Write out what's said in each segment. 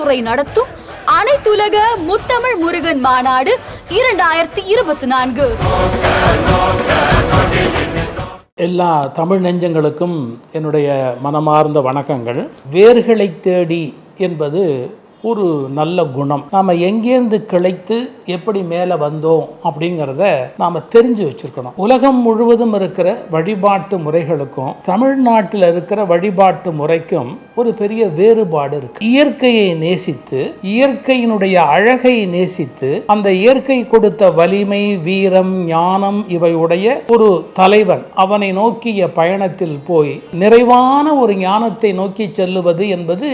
துறை நடத்தும் அனைத்துலக முத்தமிழ் முருகன் மாநாடு இரண்டாயிரத்தி இருபத்தி நான்கு. எல்லா தமிழ் நெஞ்சங்களுக்கும் என்னுடைய மனமார்ந்த வணக்கங்கள். வேர்களை தேடி என்பது ஒரு நல்ல குணம். நாம் எங்கேருந்து கிளைத்து எப்படி மேலே வந்தோம் அப்படிங்கிறத நாம் தெரிஞ்சு வச்சிருக்கணும். உலகம் முழுவதும் இருக்கிற வழிபாட்டு முறைகளுக்கும் தமிழ்நாட்டில் இருக்கிற வழிபாட்டு முறைக்கும் ஒரு பெரிய வேறுபாடு இருக்கு. இயற்கையை நேசித்து இயற்கையினுடைய அழகை நேசித்து அந்த இயற்கை கொடுத்த வலிமை வீரம் ஞானம் இவையுடைய ஒரு தலைவன். அவனை நோக்கிய பயணத்தில் போய் நிறைவான ஒரு ஞானத்தை நோக்கி செல்லுவது என்பது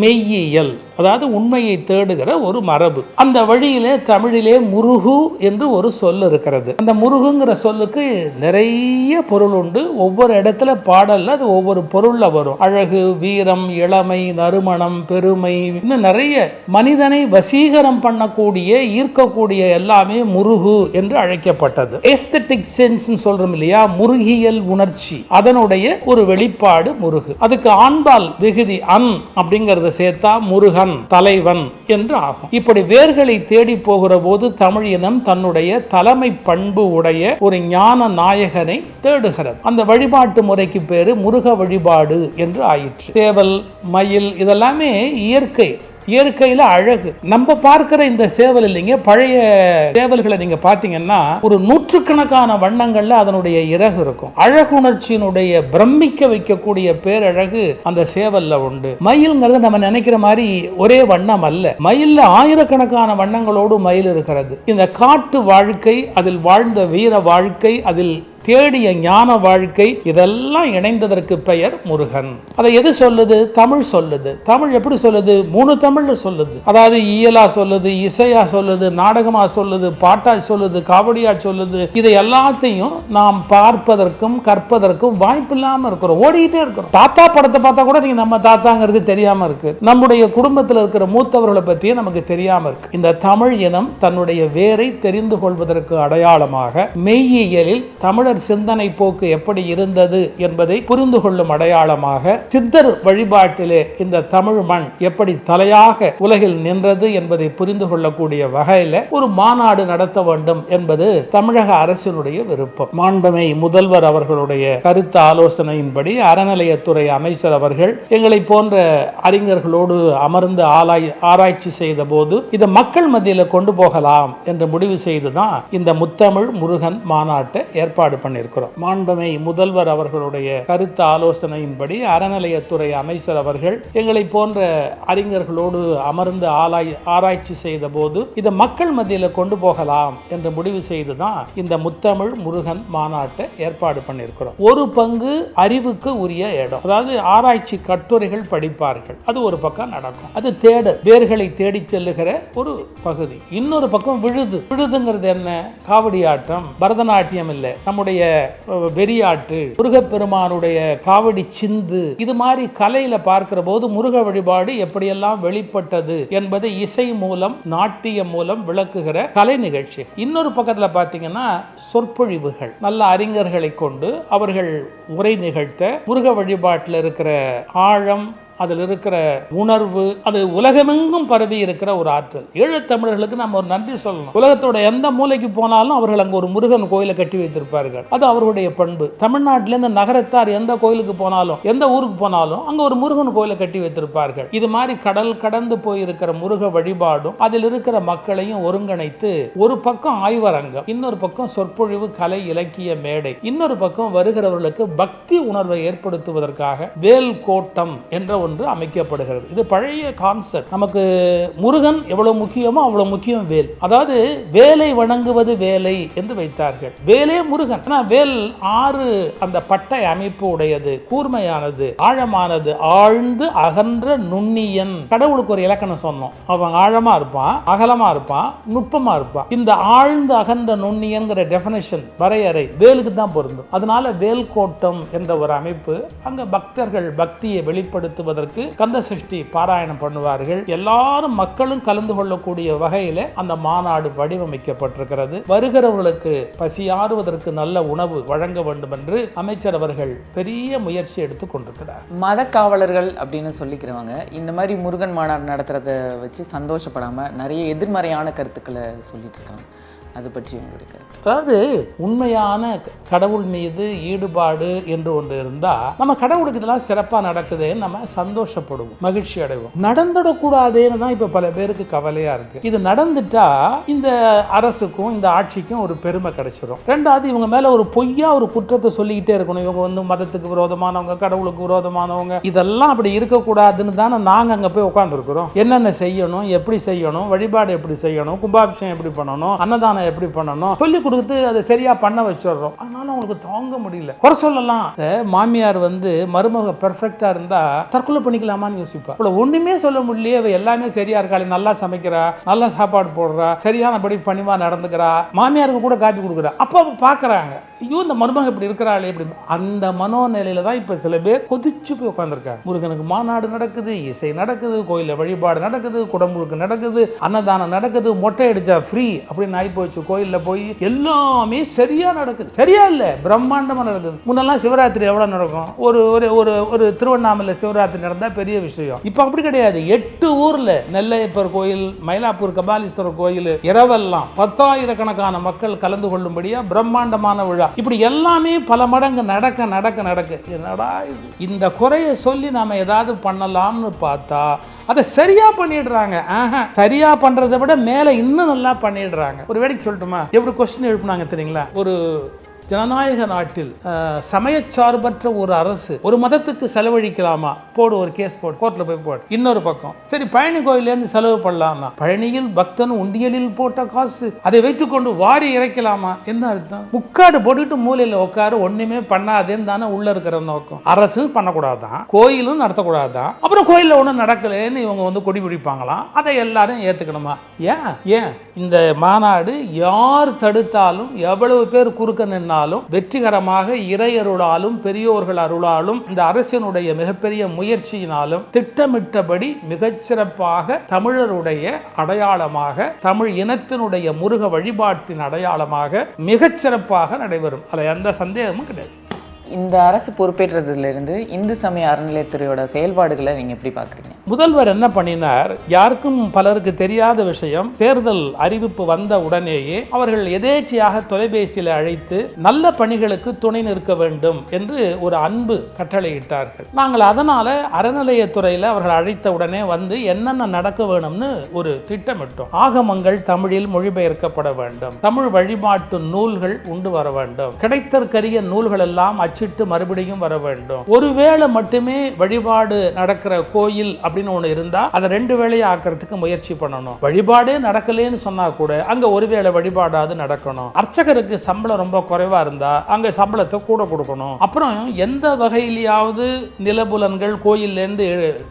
மெய்யியல். அதாவது உண்மையை தேடுகிற ஒரு மரபு. அந்த வழியிலே தமிழிலே முருகு என்று ஒரு சொல் இருக்கிறது. அந்த முருகுங்கிற சொல்லுக்கு நிறைய பொருள் உண்டு. ஒவ்வொரு இடத்துல பாடல்ல அது ஒவ்வொரு பொருள்ல வரும். அழகு வீரம் இளமை நறுமணம் பெருமை இன்னும் நிறைய மனிதனை வசீகரம் பண்ணக்கூடிய ஈர்க்கக்கூடிய எல்லாமே முருகு என்று அழைக்கப்பட்டது. எஸ்தட்டிக் சென்ஸ் சொல்றோம் இல்லையா? முருகியல் உணர்ச்சி. அதனுடைய ஒரு வெளிப்பாடு முருகு. அதுக்கு ஆண்பால் விகுதி அன் அப்படிங்கறத சேர்த்தா முருகன் தலைவன் என்று ஆகும் இப்படி வேர்களை தேடி போகிற போது தமிழ் இனம் தன்னுடைய தலைமை பண்பு உடைய ஒரு ஞான நாயகனை தேடுகிறது. அந்த வழிபாட்டு முறைக்கு பேரு முருக வழிபாடு என்று ஆயிற்று. சேவல் மயில் இதெல்லாமே இயற்கை. இயற்கையில அழகு. நம்ம பார்க்கிற இந்த சேவல் இல்லைங்க பழைய சேவல்களை நீங்க பாத்தீங்கன்னா ஒரு நூற்றுக்கணக்கான வண்ணங்கள்ல அதனுடைய இறகு இருக்கும். அழகுணர்ச்சியினுடைய பிரமிக்க வைக்கக்கூடிய பேரழகு அந்த சேவல்ல உண்டு. மயில்ங்கிறது நம்ம நினைக்கிற மாதிரி ஒரே வண்ணம் அல்ல. மயில்ல ஆயிரக்கணக்கான வண்ணங்களோடு மயில் இருக்கிறது. இந்த காட்டு வாழ்க்கை அதில் வாழ்ந்த வீர வாழ்க்கை அதில் தேடிய ஞான வாழ்க்கை இதெல்லாம் இணைந்ததற்கு பெயர் முருகன். அதை எது சொல்லுது? தமிழ் சொல்லுது. தமிழ் எப்படி சொல்லுது? மூணு தமிழ்ல சொல்லுது. அதாவது இயலா சொல்லுது இசையா சொல்லுது நாடகமா சொல்லுது பாட்டா சொல்லுது காவடியா சொல்லுது. இதை எல்லாத்தையும் நாம் பார்ப்பதற்கும் கற்பதற்கும் வாய்ப்பு இல்லாம இருக்கிறோம். ஓடிக்கிட்டே இருக்கிறோம். தாத்தா படத்தை பார்த்தா கூட நீங்க நம்ம தாத்தாங்கிறது தெரியாம இருக்கு. நம்முடைய குடும்பத்தில் இருக்கிற மூத்தவர்களை பற்றியே நமக்கு தெரியாம இருக்கு. இந்த தமிழ் இனம் தன்னுடைய வேரை தெரிந்து கொள்வதற்கு அடையாளமாக மெய்யியலில் தமிழர் சிந்தனை போக்கு எப்படி இருந்தது என்பதை புரிந்து கொள்ளும் அடையாளமாக சித்தர் வழிபாட்டிலே இந்த தமிழ் மண் எப்படி தலையாக உலகில் நின்றது என்பதை புரிந்து கொள்ளக்கூடிய வகையில ஒரு மாநாடு நடத்த வேண்டும் என்பது தமிழக அரசினுடைய விருப்பம். மாண்பமை முதல்வர் அவர்களுடைய கருத்து ஆலோசனையின்படி அறநிலையத்துறை அமைச்சர் அவர்கள் எங்களை போன்ற அறிஞர்களோடு அமர்ந்து ஆராய் ஆராய்ச்சி செய்த போது இதை மக்கள் மத்தியில் கொண்டு போகலாம் என்று முடிவு செய்துதான் இந்த முத்தமிழ் முருகன் மாநாட்டை ஏற்பாடு பண்ணியிருக்கிறோம். மாண்பமை முதல்வர் அவர்களுடைய கருத்து ஆலோசனையின்படி அறநிலையத்துறை அமைச்சர் அவர்கள் எங்களை போன்ற அறிஞர்களோடு அமர்ந்து ஆராய் ஆராய்ச்சி செய்த போது இதை மக்கள் மத்தியில் கொண்டு போகலாம் என்று முடிவு செய்துதான் இந்த முத்தமிழ் முருகன் மாநாட்டை ஏற்பாடு பண்ணியிருக்கிறோம். ஒரு பங்கு அறிவுக்கு உரிய இடம். அதாவது ஆராய்ச்சி கட்டுரைகள் படிப்பார்கள். அது ஒரு பக்கம் நடக்கும். அது தேட வேர்களை தேடி செல்லுகிற ஒரு பகுதி. இன்னொரு பக்கம் விழுது. விழுதுங்கிறது என்ன? காவடி ஆட்டம். பரதநாட்டியம் இல்லை. நம்முடைய அஹ், வெறியாட்டு முருகப்பெருமானுடைய காவடி சிந்து இது மாதிரி கலையில பார்க்கிற போது முருக வழிபாடு எப்படியெல்லாம் வெளிப்பட்டது என்பதை இசை மூலம் நாட்டியம் மூலம் விளக்குகிற கலை நிகழ்ச்சி. இன்னொரு பக்கத்துல பார்த்தீங்கன்னா சொற்பொழிவுகள். நல்ல அறிஞர்களை கொண்டு அவர்கள் உரை நிகழ்த்த முருக வழிபாட்டில் இருக்கிற ஆழம் அதில் இருக்கிற உணர்வு அது உலகமெங்கும் பரவி இருக்கிற ஒரு ஆற்றல். ஈழத்தமிழர்களுக்கு நம்ம ஒரு நன்றி சொல்லணும். உலகத்தோட எந்த மூலைக்கு போனாலும் அவர்கள் அங்கே ஒரு முருகன் கோயிலை கட்டி வைத்திருப்பார்கள். அது அவர்களுடைய பண்பு. தமிழ்நாட்டிலேருந்து நகரத்தார் எந்த கோயிலுக்கு போனாலும் எந்த ஊருக்கு போனாலும் அங்கே ஒரு முருகன் கோயிலை கட்டி வைத்திருப்பார்கள். இது மாதிரி கடல் கடந்து போயிருக்கிற முருக வழிபாடும் அதில் இருக்கிற மக்களையும் ஒருங்கிணைத்து ஒரு பக்கம் ஆய்வரங்கம் இன்னொரு பக்கம் சொற்பொழிவு கலை இலக்கிய மேடை இன்னொரு பக்கம் வருகிறவர்களுக்கு பக்தி உணர்வை ஏற்படுத்துவதற்காக வேல் கோட்டம் என்ற ஒன்று அமைக்கப்படுகிறது. இது பழைய கான்செப்ட் நமக்கு முருகன் எவ்வளவு முக்கியமோ அவ்வளவு முக்கியம் வேல். அதாவது வேலை வணங்குவது வேலை என்று வைத்தார்கள். வேலே முருகன். ஆனா வேல் ஆறு அந்த பட்டை அமைப்பு உடையது கூர்மையானது ஆழமானது ஆழ்ந்து அகன்ற நுண்ணியன். கடவுளுக்கு ஒரு இலக்கணம் சொன்னோம். அவன் ஆழமா இருப்பான் அகலமா இருப்பான் நுட்பமா இருப்பான். இந்த ஆழ்ந்து அகன்ற நுண்ணியன்கிற டெஃபினேஷன் வரையறை வேலுக்கு தான் பொருந்தும். அதனால வேல் கோட்டம் என்ற ஒரு அமைப்பு அங்க பக்தர்கள் பக்தியை வெளிப்படுத்துவது என்பதற்கு கந்த சஷ்டி பாராயணம் பண்ணுவார்கள். எல்லாரும் மக்களும் கலந்து கொள்ளக்கூடிய வகையில அந்த மாநாடு வடிவமைக்கப்பட்டிருக்கிறது. வருகிறவர்களுக்கு பசியாறுவதற்கு நல்ல உணவு வழங்க வேண்டும் என்று அமைச்சர் அவர்கள் பெரிய முயற்சி எடுத்து கொண்டிருக்கிறார். மத காவலர்கள் அப்படின்னு சொல்லிக்கிறவங்க இந்த மாதிரி முருகன் மாநாடு நடத்துறத வச்சு சந்தோஷப்படாம நிறைய எதிர்மறையான கருத்துக்களை சொல்லிட்டு இருக்காங்க. அது பற்றி உங்களுக்கு அதாவது உண்மையான கடவுள் மீது ஈடுபாடு என்று ஒன்று இருந்தா நம்ம கடவுளுக்கு இதெல்லாம் சிறப்பா நடக்குதுன்னு நம்ம சந்தோஷப்படுவோம் மகிழ்ச்சி அடைவோம். நடந்துடக்கூடாதுன்னு தான் இப்ப பல பேருக்கு கவலையா இருக்கு. இது நடந்துட்டா இந்த அரசுக்கும் இந்த ஆட்சிக்கும் ஒரு பெருமை கிடைச்சிடும் ரெண்டாவது இவங்க மேல ஒரு பொய்யா ஒரு குற்றத்தை சொல்லிக்கிட்டே இருக்கணும். இவங்க வந்து மதத்துக்கு விரோதமானவங்க கடவுளுக்கு விரோதமானவங்க இதெல்லாம் அப்படி இருக்கக்கூடாதுன்னு தானே நாங்க அங்க போய் உட்காந்துருக்குறோம் என்னென்ன செய்யணும் எப்படி செய்யணும் வழிபாடு எப்படி செய்யணும் கும்பாபிஷேகம் எப்படி பண்ணணும் அன்னதானம் எப்படி பண்ணணும் சொல்லி கொடுத்து அதை சரியா பண்ண வச்சிடுறோம். அதனால அவங்களுக்கு தாங்க முடியல. குறை சொல்லலாம். மாமியார் வந்து மருமக பெர்ஃபெக்டா இருந்தா தற்கொலை பண்ணிக்கலாமான்னு யோசிப்பா. இவ்வளவு ஒண்ணுமே சொல்ல முடியலையே. இவ எல்லாமே சரியா இருக்காளே. நல்லா சமைக்கிறா. நல்லா சாப்பாடு போடுறா. சரியானபடி பணிவா நடந்துக்கிறா. மாமியாருக்கு கூட காப்பி கொடுக்குறா. அப்போ பார்க்குறாங்க. பாக்குறாங்க ஐயோ இந்த மருமக இப்படி இருக்கிறாளே இப்படி அந்த மனோநிலையில தான் இப்போ சில பேர் கொதிச்சு போய் உட்காந்துருக்காங்க முருகனுக்கு மாநாடு நடக்குது இசை நடக்குது கோயிலில் வழிபாடு நடக்குது குடமுழுக்கு நடக்குது அன்னதானம் நடக்குது மொட்டை அடிச்சா ஃப்ரீ அப்படின்னு ஆகி போச்சு. கோயிலில் போய் எல்லாமே சரியா நடக்குது. சரியா இல்லை பிரம்மாண்டமாக நடக்குது. முன்னெல்லாம் சிவராத்திரி எவ்வளோ நடக்கும்? ஒரு ஒரு ஒரு ஒரு திருவண்ணாமலை சிவராத்திரி நடந்தால் பெரிய விஷயம். இப்போ அப்படி கிடையாது. எட்டு ஊரில் நெல்லையப்பர் கோயில் மயிலாப்பூர் கபாலீஸ்வரர் கோயில் இரவெல்லாம் பத்தாயிரக்கணக்கான மக்கள் கலந்து கொள்ளும்படியாக பிரம்மாண்டமான விழா. இப்படி எல்லாமே பல மடங்கு நடக்க நடக்க நடக்க. என்னடா இது? இந்த குறைய சொல்லி நாம ஏதாவது பண்ணலாம்னு பார்த்தா அதை சரியா பண்ணிடுறாங்க. ஆஹா சரியா பண்றதை விட மேல இன்னும் நல்லா பண்ணிடுறாங்க. ஒரு வேடிக்கை சொல்லட்டுமா? எப்படி கொஸ்டின் எழுப்புனாங்க தெரியுங்களா? ஒரு ஜனநாயக நாட்டில் சமய சமயச்சார்பற்ற ஒரு அரசு ஒரு மதத்துக்கு செலவழிக்கலாமா? போடு ஒரு கேஸ் போடு கோர்ட்ல போய் போடு. இன்னொரு பக்கம் சரி பழனி கோயிலேருந்து செலவு பண்ணலாமா பழனியில் பக்தன் உண்டியலில் போட்ட காசு அதை வைத்துக்கொண்டு வாரி இறைக்கலாமா? என்ன அர்த்தம்? முக்காடு போட்டுட்டு மூலையில உட்காரு ஒண்ணுமே பண்ணாதேன்னு தானே உள்ள இருக்கிற நோக்கம். அரசு பண்ணக்கூடாதான் கோயிலும் நடத்தக்கூடாதான் அப்புறம் கோயிலில் ஒன்றும் நடக்கலன்னு இவங்க வந்து கொடி பிடிப்பாங்களாம் அதை எல்லாரும் ஏத்துக்கணுமா? ஏன்? ஏன்? இந்த மாநாடு யார் தடுத்தாலும் எவ்வளவு பேர் குறுக்க நின்னாலும் வெற்றிகரமாக இறையருளாலும் பெரியோர்கள் அருளாலும் இந்த அரசினுடைய மிகப்பெரிய முயற்சியினாலும் திட்டமிட்டபடி மிகச்சிறப்பாக தமிழருடைய அடையாளமாக தமிழ் இனத்தினுடைய முருக வழிபாட்டின் அடையாளமாக மிகச்சிறப்பாக நடைபெறும். அதில் எந்த சந்தேகமும் கிடையாது. இந்த அரசு பொறுப்பேற்றதுலேருந்து இந்து சமய அறநிலையத்துறையோட செயல்பாடுகளை நீங்கள் எப்படி பார்க்குறீங்க முதல்வர் என்ன பண்ணினார்? யாருக்கும் பலருக்கு தெரியாத விஷயம் தேர்தல் அறிவிப்பு வந்த உடனேயே அவர்கள் எதேச்சையாக தொலைபேசியில் அழைத்து நல்ல பணிகளுக்கு துணை நிற்க வேண்டும் என்று ஒரு அன்பு கட்டளையிட்டார்கள். நாங்கள் அதனால அறநிலையத்துறையில் அவர்கள் அழைத்த உடனே வந்து என்னென்ன நடக்க வேணும்னு ஒரு திட்டமிட்டோம். ஆகமங்கள் தமிழில் மொழிபெயர்க்கப்பட வேண்டும். தமிழ் வழிபாட்டு நூல்கள் உண்டு வர வேண்டும். கிடைத்தற்கரிய நூல்கள் எல்லாம் அச்சிட்டு மறுபடியும் வர வேண்டும். ஒருவேளை மட்டுமே வழிபாடு நடக்கிற கோயில் அப்படின்னு ஒண்ணு இருந்தா அதை ரெண்டு வேளையை ஆக்கிறதுக்கு முயற்சி பண்ணணும். வழிபாடே நடக்கலன்னு சொன்னா கூட அங்க ஒருவேளை வழிபாடாவது நடக்கணும். அர்ச்சகருக்கு சம்பளம் ரொம்ப குறைவா இருந்தா அங்க சம்பளத்தை கூட கொடுக்கணும். அப்புறம் எந்த வகையிலேயாவது நிலபுலன்கள் கோயில்ல இருந்து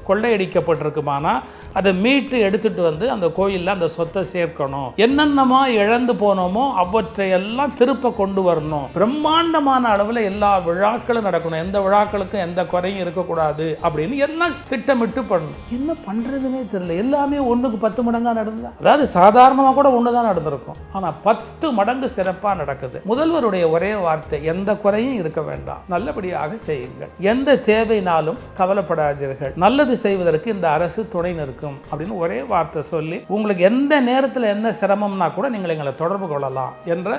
கொள்ளையடிக்கப்பட்டிருக்குமானா அதை மீட்டு எடுத்துட்டு வந்து அந்த கோயிலில் அந்த சொத்தை சேர்க்கணும். என்னென்னமா இழந்து போனோமோ அவற்றையெல்லாம் திருப்ப கொண்டு வரணும். பிரம்மாண்டமான அளவில் எல்லா விழாக்களும் நடக்கணும். எந்த விழாக்களுக்கும் எந்த குறையும் இருக்கக்கூடாது அப்படின்னு எல்லாம் திட்டமிட்டு பண்ணணும். என்ன பண்ணுறதுனே தெரியல. எல்லாமே ஒன்றுக்கு பத்து மடங்காக நடந்தது? அதாவது சாதாரணமாக கூட ஒண்ணுதான் நடந்திருக்கும். ஆனால் பத்து மடங்கு சிறப்பாக நடக்குது. முதல்வருடைய ஒரே வார்த்தை எந்த குறையும் இருக்க வேண்டாம். நல்லபடியாக செய்யுங்கள். எந்த தேவைனாலும் கவலைப்படாதீர்கள். நல்லது செய்வதற்கு இந்த அரசு துணை நிற்கும். அப்படின்னு ஒரே வார்த்தை சொல்லி உங்களுக்கு எந்த நேரத்தில் என்ன சிரமம்னா கூட நீங்கள் எங்களை தொடர்பு கொள்ளலாம் என்ற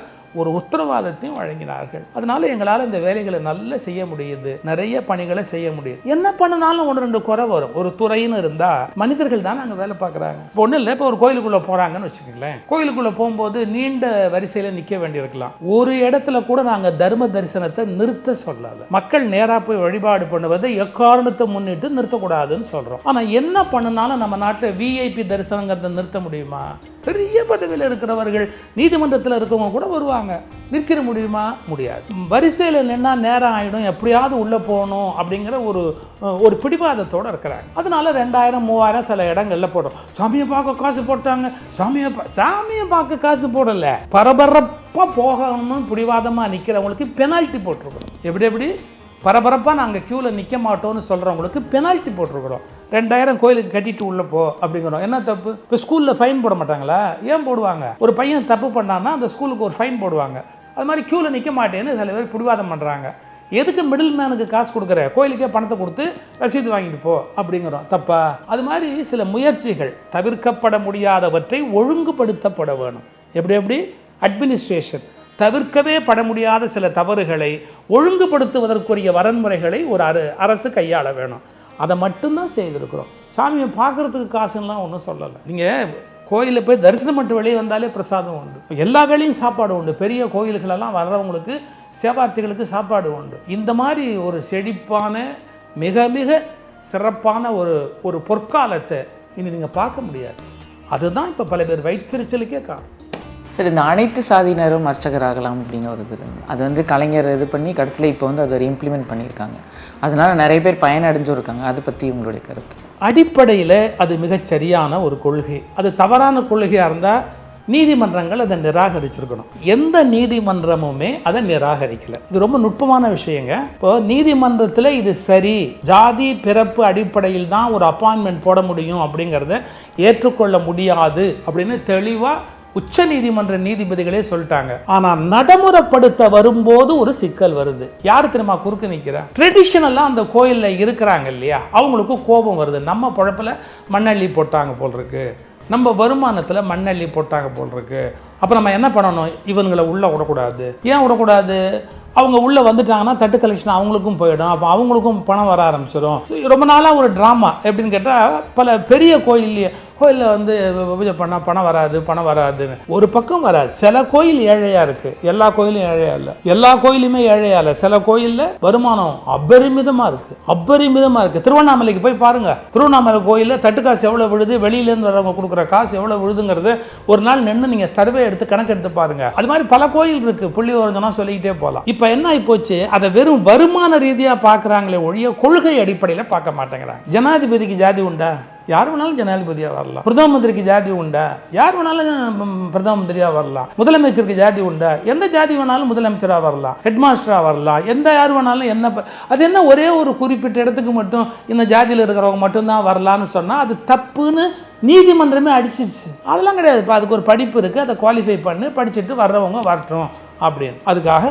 ஒரு உத்தரவாதத்தையும் வழங்கினார்கள். அதனால எங்களால் இந்த வேலைகளை நல்லா செய்ய முடியுது. நிறைய பணிகளை செய்ய முடியுது. என்ன பண்ணினாலும் ஒன்று ரெண்டு குறை வரும். ஒரு துறைன்னு இருந்தா மனிதர்கள் தான் அங்கே வேலை பார்க்குறாங்க. இப்போ ஒன்றும் இல்லை. இப்போ ஒரு கோயிலுக்குள்ள போறாங்கன்னு வச்சுக்கோங்களேன். கோயிலுக்குள்ள போகும்போது நீண்ட வரிசையில் நிற்க வேண்டியிருக்கலாம் ஒரு இடத்துல கூட நாங்கள் தர்ம தரிசனத்தை நிறுத்த சொல்லாது மக்கள் நேராக போய் வழிபாடு பண்ணுவதை எக்காரணத்தை முன்னிட்டு நிறுத்தக்கூடாதுன்னு சொல்றோம். ஆனா என்ன பண்ணினாலும் நம்ம நாட்டில் விஐபி தரிசனங்கிறத நிறுத்த முடியுமா? பெரிய பதவியில் இருக்கிறவர்கள் நீதிமன்றத்தில் இருக்கவங்க கூட வருவாங்க. நிற்கிற முடியுமா? முடியாது. வரிசையில் நின்னா நேரம் ஆகிடும் எப்படியாவது உள்ளே போகணும் அப்படிங்கிற ஒரு ஒரு பிடிவாதத்தோடு இருக்கிறாங்க. அதனால ரெண்டாயிரம் மூவாயிரம் சில இடங்கள்ல போடுறோம். சாமியை பார்க்க காசு போட்டாங்க. சாமியை பா சாமியை பார்க்க காசு போடலை. பரபரப்பாக போகணும்னு பிடிவாதமாக நிற்கிறவங்களுக்கு பெனால்ட்டி போட்டிருக்கணும். எப்படி எப்படி? பரபரப்பாக நாங்கள் க்யூவில் நிற்க மாட்டோம்னு சொல்கிறவங்களுக்கு பெனால்ட்டி போட்டிருக்கிறோம். ரெண்டாயிரம் கோயிலுக்கு கட்டிட்டு உள்ளே போ அப்படிங்கிறோம். என்ன தப்பு? இப்போ ஸ்கூலில் ஃபைன் போட மாட்டாங்களா? ஏன் போடுவாங்க? ஒரு பையன் தப்பு பண்ணான்னா அந்த ஸ்கூலுக்கு ஒரு ஃபைன் போடுவாங்க. அது மாதிரி க்யூவில் நிற்க மாட்டேன்னு சில பேர் பிடிவாதம் பண்ணுறாங்க எதுக்கு மிடில் மேனுக்கு காசு கொடுக்குற? கோயிலுக்கே பணத்தை கொடுத்து ரசீது வாங்கிட்டு போ அப்படிங்கிறோம். தப்பா? அது மாதிரி சில முயற்சிகள் தவிர்க்கப்பட முடியாதவற்றை ஒழுங்குபடுத்தப்பட வேணும். எப்படி எப்படி? அட்மினிஸ்ட்ரேஷன் தவிர்க்கவே பட முடியாத சில தவறுகளை ஒழுங்குபடுத்துவதற்குரிய வரன்முறைகளை ஒரு அரு அரசு கையாள வேணும். அதை மட்டும்தான் செய்திருக்கிறோம். சாமியை பார்க்குறதுக்கு காசுலாம் ஒன்றும் சொல்லலை. நீங்கள் கோயிலில் போய் தரிசனம் மட்டும் வெளியே வந்தாலே பிரசாதம் உண்டு. எல்லா வேலையும் சாப்பாடு உண்டு. பெரிய கோயில்களெல்லாம் வர்றவங்களுக்கு சேவார்த்திகளுக்கு சாப்பாடு உண்டு. இந்த மாதிரி ஒரு செழிப்பான மிக மிக சிறப்பான ஒரு ஒரு பொற்காலத்தை இனி நீங்கள் பார்க்க முடியாது. அதுதான் இப்போ பல பேர் வயிற்றுச்சலுக்கே காரணம். சரி இந்த அனைத்து சாதியினரும் அர்ச்சகராகலாம் அப்படின்னு ஒரு இது அது வந்து கலைஞர் இது பண்ணி கடைசியில் இப்போ வந்து அதை இம்ப்ளிமெண்ட் பண்ணியிருக்காங்க. அதனால் நிறைய பேர் பயனடைஞ்சும் இருக்காங்க அதை பற்றி உங்களுடைய கருத்து? அடிப்படையில் அது மிகச் சரியான ஒரு கொள்கை. அது தவறான கொள்கையாக இருந்தால் நீதிமன்றங்கள் அதை நிராகரிச்சிருக்கணும். எந்த நீதிமன்றமுமே அதை நிராகரிக்கல. இது ரொம்ப நுட்பமான விஷயங்க. இப்போ நீதிமன்றத்தில் இது சரி ஜாதி பிறப்பு அடிப்படையில் தான் ஒரு அப்பாயின்மெண்ட் போட முடியும் அப்படிங்கிறத ஏற்றுக்கொள்ள முடியாது அப்படின்னு தெளிவாக உச்ச நீதிமன்ற நீதிபதிகளே சொல்லிட்டாங்க. ஆனா நடைமுறைப்படுத்த வரும்போது ஒரு சிக்கல் வருது. யார் தெரியுமா குறுக்க நிக்கிறா? ட்ரெடிஷனலா அந்த கோயில்ல இருக்கிறாங்க இல்லையா? அவங்களுக்கு கோபம் வருது. நம்ம பொழப்புல மண்ணள்ளி போட்டாங்க போல் இருக்கு. நம்ம வருமானத்துல மண்ணள்ளி போட்டாங்க போல் இருக்கு. அப்போ நம்ம என்ன பண்ணணும்? இவங்களை உள்ள விடக்கூடாது. ஏன் விடக்கூடாது? அவங்க உள்ளே வந்துட்டாங்கன்னா தட்டு கலெக்ஷன் அவங்களுக்கும் போயிடும். அப்போ அவங்களுக்கும் பணம் வர ஆரம்பிச்சிடும் ரொம்ப நாளாக ஒரு ட்ராமா எப்படின்னு கேட்டால் பல பெரிய கோயில்லையே கோயிலில் வந்து பூஜை பண்ணால் பணம் வராது பணம் வராதுன்னு ஒரு பக்கம் வராது. சில கோயில் ஏழையாக இருக்குது எல்லா கோயிலும் ஏழையாக இல்லை. எல்லா கோயிலுமே ஏழையாக இல்லை. சில கோயிலில் வருமானம் அபரிமிதமாக இருக்குது அபரிமிதமாக இருக்குது திருவண்ணாமலைக்கு போய் பாருங்கள் திருவண்ணாமலை கோயிலில் தட்டு காசு எவ்வளோ விழுது? வெளியிலேருந்து வரவங்க கொடுக்குற காசு எவ்வளோ விழுதுங்கிறது ஒரு நாள் நின்று நீங்கள் சர்வே எடுத்து கணக்கு எடுத்து பாருங்கள் அது மாதிரி பல கோயில் இருக்குது புள்ளி வரஞ்சனா சொல்லிக்கிட்டே போகலாம் இப்போ என்ன ஆகிப்போச்சு அதை வெறும் வருமான ரீதியாக பார்க்குறாங்களே ஒழிய கொள்கை அடிப்படையில் பார்க்க மாட்டேங்கிறாங்க. ஜனாதிபதிக்கு ஜாதி உண்டா? யார் வேணாலும் ஜனாதிபதியாக வரலாம். பிரதம மந்திரிக்கு ஜாதி உண்டா? யார் வேணாலும் பிரதம மந்திரியாக வரலாம். முதலமைச்சருக்கு ஜாதி உண்டா? எந்த ஜாதி வேணாலும் முதலமைச்சராக வரலாம். ஹெட் மாஸ்டராக வரலாம். எந்த யார் வேணாலும் என்ன அது என்ன ஒரே ஒரு குறிப்பிட்ட இடத்துக்கு மட்டும் இந்த ஜாதியில் இருக்கிறவங்க மட்டும்தான் வரலான்னு சொன்னால் அது தப்புன்னு நீதிமன்றமே அடிச்சிருச்சு. அதெல்லாம் கிடையாது. இப்போ அதுக்கு ஒரு படிப்பு இருக்குது அதை குவாலிஃபை பண்ணி படிச்சுட்டு வர்றவங்க வரட்டும். அப்படின்னு. அதுக்காக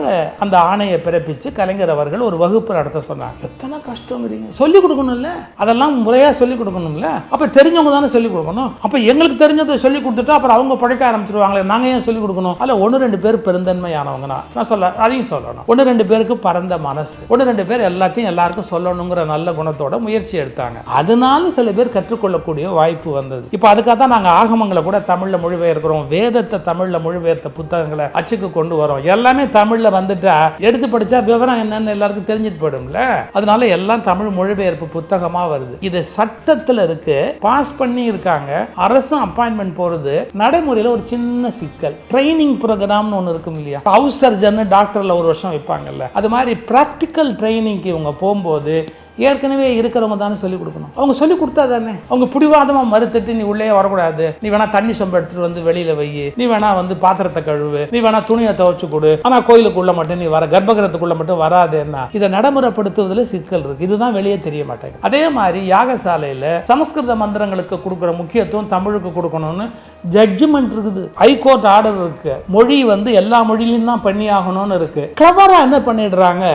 அந்த ஆணையை பிறப்பித்து கலைஞர் அவர்கள் ஒரு வகுப்பு நடத்த சொன்னாங்க. எத்தனை கஷ்டங்கிறீங்க சொல்லிக் கொடுக்கணும்ல. அதெல்லாம் முறையாக சொல்லிக் கொடுக்கணும்ல. அப்போ தெரிஞ்சவங்க தானே சொல்லிக் கொடுக்கணும். அப்போ எங்களுக்கு தெரிஞ்சதை சொல்லிக் கொடுத்துட்டு அப்புறம் அவங்க பழைக்க ஆரம்பிச்சிருவாங்களே. நாங்கள் ஏன் சொல்லிக் கொடுக்கணும்? அதில் ஒன்று ரெண்டு பேர் பெருந்தன்மையானவங்க நான். நான் சொல்ல அதையும் சொல்லணும். ஒன்று ரெண்டு பேருக்கு பரந்த மனசு. ஒன்று ரெண்டு பேர் எல்லாத்தையும் எல்லாருக்கும் சொல்லணுங்கிற நல்ல குணத்தோட முயற்சி எடுத்தாங்க. அதனால சில பேர் கற்றுக்கொள்ளக்கூடிய வாய்ப்பு வந்தது. இப்போ அதுக்காக தான் நாங்கள் ஆகமங்களை கூட தமிழில் மொழிபெயர்க்கிறோம். வேதத்தை தமிழில் மொழிபெயர்த்த புத்தகங்களை அச்சுக்கு கொண்டு வரோம். எல்லாமே தமிழில் வந்துட்டா எடுத்து படித்தா விவரம் என்னன்னு எல்லாருக்கும் தெரிஞ்சுட்டு போயிடும்ல? அதனால எல்லாம் தமிழ் மொழிபெயர்ப்பு புத்தகமாக வருது. இது சட்டத்தில் இருக்கு. பாஸ் பண்ணி இருக்காங்க. அரசும் அப்பாயின்மெண்ட் போகிறது நடைமுறையில் ஒரு சின்ன சிக்கல். ட்ரைனிங் ப்ரோக்ராம்னு ஒன்று இருக்கும் இல்லையா? ஹவுஸ் சர்ஜன் டாக்டரில் ஒரு வருஷம் வைப்பாங்கல்ல. அது மாதிரி ப்ராக்டிக்கல் ட்ரைனிங்க்கு இவங்க போகும்போது ஏற்கனவே இருக்கிறவங்க தானே சொல்லிக் கொடுக்கணும். அவங்க சொல்லி கொடுத்தா தானே. அவங்க பிடிவாதமாக மறுத்துட்டு நீ உள்ளே வரக்கூடாது. நீ வேணா தண்ணி சொம்ப எடுத்துட்டு வந்து வெளியில வை. நீ வேணா வந்து பாத்திரத்தை கழுவு. நீ வேணா துணியை துவைச்சு கொடு. ஆனால் கோயிலுக்குள்ள மட்டும் நீ வர கர்ப்பகிரத்துக்குள்ள மட்டும் வராதேன்னா இதை நடைமுறைப்படுத்துவதில் சிக்கல் இருக்கு. இதுதான் வெளியே தெரிய மாட்டேங்குது. அதே மாதிரி யாகசாலையில் சமஸ்கிருத மந்திரங்களுக்கு கொடுக்குற முக்கியத்துவம் தமிழுக்கு கொடுக்கணும்னு ஜட்ஜ்மெண்ட் இருக்குது. ஹைகோர்ட் ஆர்டர் இருக்கு. மொழி வந்து எல்லா மொழியிலும் தான் பண்ணி ஆகணும்னு இருக்கு கிளவரா என்ன பண்ணிடுறாங்க?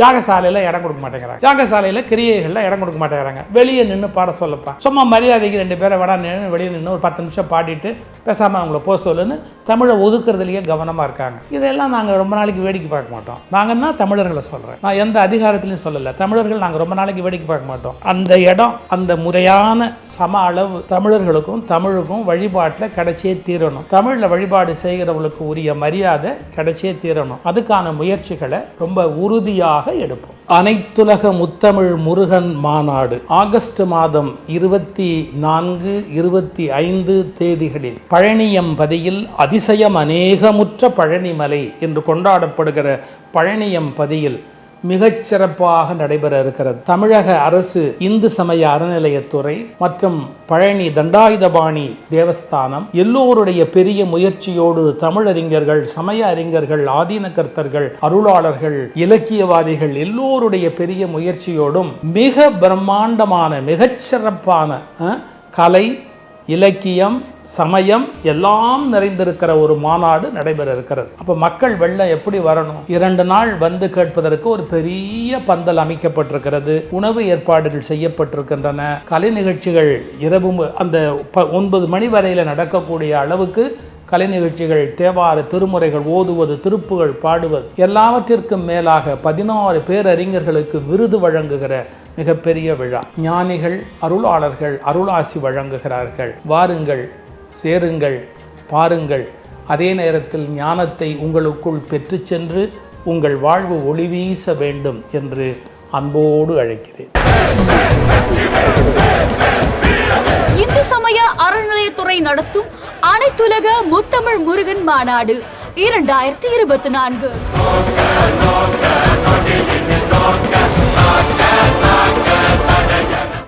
யாகசாலையில் இடம் கொடுக்க மாட்டேங்கிறாங்க. யாகசாலையில் கிரியைகளில் இடம் கொடுக்க மாட்டேங்கிறாங்க. வெளியே நின்று பாட சொல்லப்பா. சும்மா மரியாதைக்கு ரெண்டு பேரை வேணா நின்று வெளியே நின்று ஒரு பத்து நிமிஷம் பாடிட்டு பேசாமல் அவங்கள போக சொல்லுன்னு தமிழை ஒதுக்குறதுலேயே கவனமாக இருக்காங்க. இதெல்லாம் நாங்கள் ரொம்ப நாளைக்கு வேடிக்கை பார்க்க மாட்டோம். நாங்கன்னா தமிழர்களை சொல்கிறேன் நான் எந்த அதிகாரத்திலையும் சொல்லலை. தமிழர்கள் நாங்கள் ரொம்ப நாளைக்கு வேடிக்கை பார்க்க மாட்டோம். அந்த இடம் அந்த முறையான சம அளவு தமிழர்களுக்கும் தமிழுக்கும் வழிபாட்டில் கிடைச்சே தீரணும். தமிழில் வழிபாடு செய்கிறவங்களுக்கு உரிய மரியாதை கிடைச்சே தீரணும். அதுக்கான முயற்சிகளை ரொம்ப உறுதியாக எடுப்போம். அனைத்துலக முத்தமிழ் முருகன் மாநாடு ஆகஸ்ட் மாதம் இருபத்தி நான்கு இருபத்தி ஐந்து தேதிகளில் பழனியம்பதியில் அதிசயம் அநேகமுற்ற பழனிமலை என்று கொண்டாடப்படுகிற பழனியம்பதியில் மிகச் சிறப்பாக நடைபெற இருக்கிறது. தமிழக அரசு இந்து சமய அறநிலையத்துறை மற்றும் பழனி தண்டாயுதபாணி தேவஸ்தானம் எல்லோருடைய பெரிய முயற்சியோடு தமிழறிஞர்கள் சமய அறிஞர்கள் ஆதீன கர்த்தர்கள் அருளாளர்கள் இலக்கியவாதிகள் எல்லோருடைய பெரிய முயற்சியோடும் மிக பிரம்மாண்டமான மிகச் சிறப்பான கலை இலக்கியம் சமயம் எல்லாம் நிறைந்திருக்கிற ஒரு மாநாடு நடைபெற இருக்கிறது. அப்போ மக்கள் வெள்ளம் எப்படி வரணும்? இரண்டு நாள் வந்து கேட்பதற்கு ஒரு பெரிய பந்தல் அமைக்கப்பட்டிருக்கிறது. உணவு ஏற்பாடுகள் செய்யப்பட்டிருக்கின்றன. கலை நிகழ்ச்சிகள் இரவு அந்த ப- ஒன்பது மணி வரையில் நடக்கக்கூடிய அளவுக்கு கலை நிகழ்ச்சிகள் தேவார திருமுறைகள் ஓதுவது திருப்புகள் பாடுவது எல்லாவற்றிற்கும் மேலாக பதினாறு பேரறிஞர்களுக்கு விருது வழங்குகிற மிகப்பெரிய விழா. ஞானிகள் அருளாளர்கள் அருளாசி வழங்குகிறார்கள். வாருங்கள் சேருங்கள் பாருங்கள். அதே நேரத்தில் ஞானத்தை உங்களுக்குள் பெற்று சென்று உங்கள் வாழ்வு ஒளி வீச வேண்டும் என்று அன்போடு அழைக்கிறேன். இந்து சமய அறநிலையத்துறை நடத்தும் அனைத்துலக முத்தமிழ் முருகன் மாநாடு இரண்டாயிரத்தி இருபத்தி நான்கு.